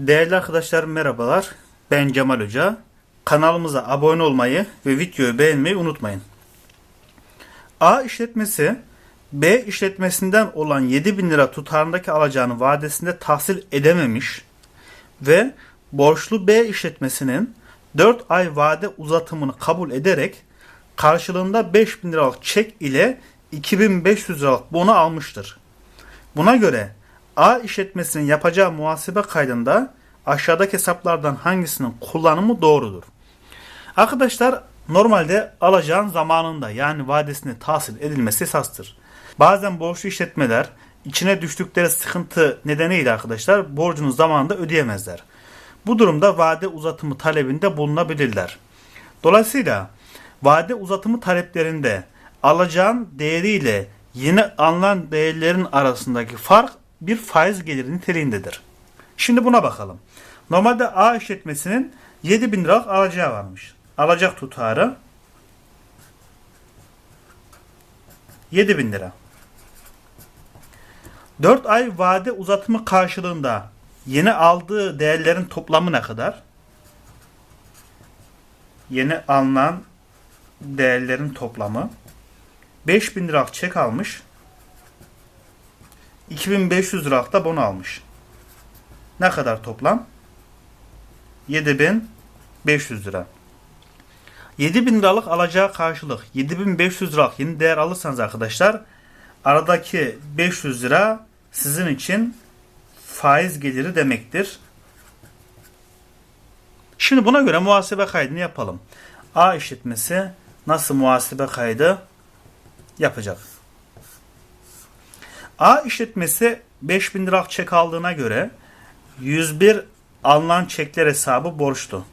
Değerli arkadaşlar merhabalar. Ben Cemal Hoca. Kanalımıza abone olmayı ve videoyu beğenmeyi unutmayın. A işletmesi B işletmesinden olan 7000 lira tutarındaki alacağını vadesinde tahsil edememiş ve borçlu B işletmesinin 4 ay vade uzatımını kabul ederek karşılığında 5000 liralık çek ile 2500 liralık bono almıştır. Buna göre A işletmesinin yapacağı muhasebe kaydında aşağıdaki hesaplardan hangisinin kullanımı doğrudur? Arkadaşlar normalde alacağın zamanında yani vadesinde tahsil edilmesi esastır. Bazen borçlu işletmeler içine düştükleri sıkıntı nedeniyle arkadaşlar borcunu zamanında ödeyemezler. Bu durumda vade uzatımı talebinde bulunabilirler. Dolayısıyla vade uzatımı taleplerinde alacağın değeriyle yeni alınan değerlerin arasındaki fark bir faiz geliri niteliğindedir. Şimdi buna bakalım. Normalde A işletmesinin 7000 liralık alacağı varmış. Alacak tutarı 7000 lira. 4 ay vade uzatımı karşılığında yeni aldığı değerlerin toplamı ne kadar? Yeni alınan değerlerin toplamı 5000 liralık çek almış. 2500 liralık da bono almış. Ne kadar toplam? 7500 lira. 7000 liralık alacağı karşılık 7500 liralık yeni değer alırsanız arkadaşlar aradaki 500 lira sizin için faiz geliri demektir. Şimdi buna göre muhasebe kaydını yapalım. A işletmesi nasıl muhasebe kaydı yapacak? A işletmesi 5000 liralık çek aldığına göre 101 alınan çekler hesabı borçlu.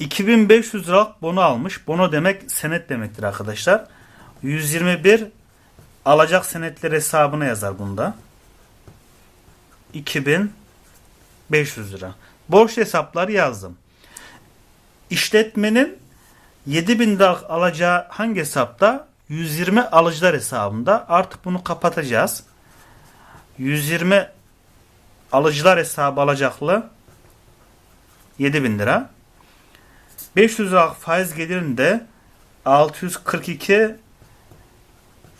...2500 liralık bono almış. Bono demek senet demektir arkadaşlar. 121 alacak senetler hesabına yazar bunda. 2500 lira. Borç hesapları yazdım. İşletmenin 7000 liralık alacağı hangi hesapta? 120 alıcılar hesabında. Artık bunu kapatacağız. 120 alıcılar hesabı alacaklı 7000 lira. 500 liralık faiz gelirinde 642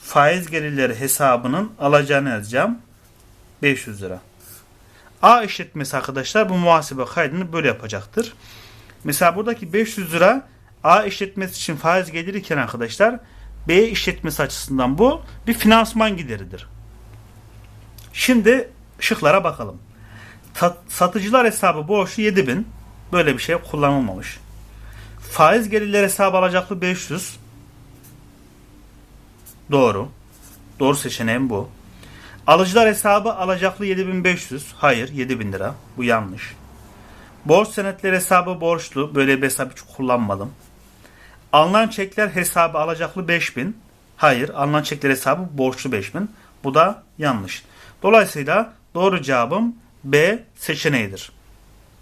faiz gelirleri hesabının alacağını yazacağım. 500 lira. A işletmesi arkadaşlar bu muhasebe kaydını böyle yapacaktır. Mesela buradaki 500 lira A işletmesi için faiz gelirken arkadaşlar B işletmesi açısından bu bir finansman gideridir. Şimdi şıklara bakalım. Satıcılar hesabı borçlu 7000. Böyle bir şey kullanılmamış. Faiz gelirleri hesabı alacaklı 500. Doğru. Doğru seçeneğim bu. Alıcılar hesabı alacaklı 7500. Hayır 7000 lira. Bu yanlış. Borç senetleri hesabı borçlu. Böyle bir hesap hiç kullanmadım. Alınan çekler hesabı alacaklı 5000. Hayır, alınan çekler hesabı borçlu 5000. Bu da yanlış. Dolayısıyla doğru cevabım B seçeneğidir.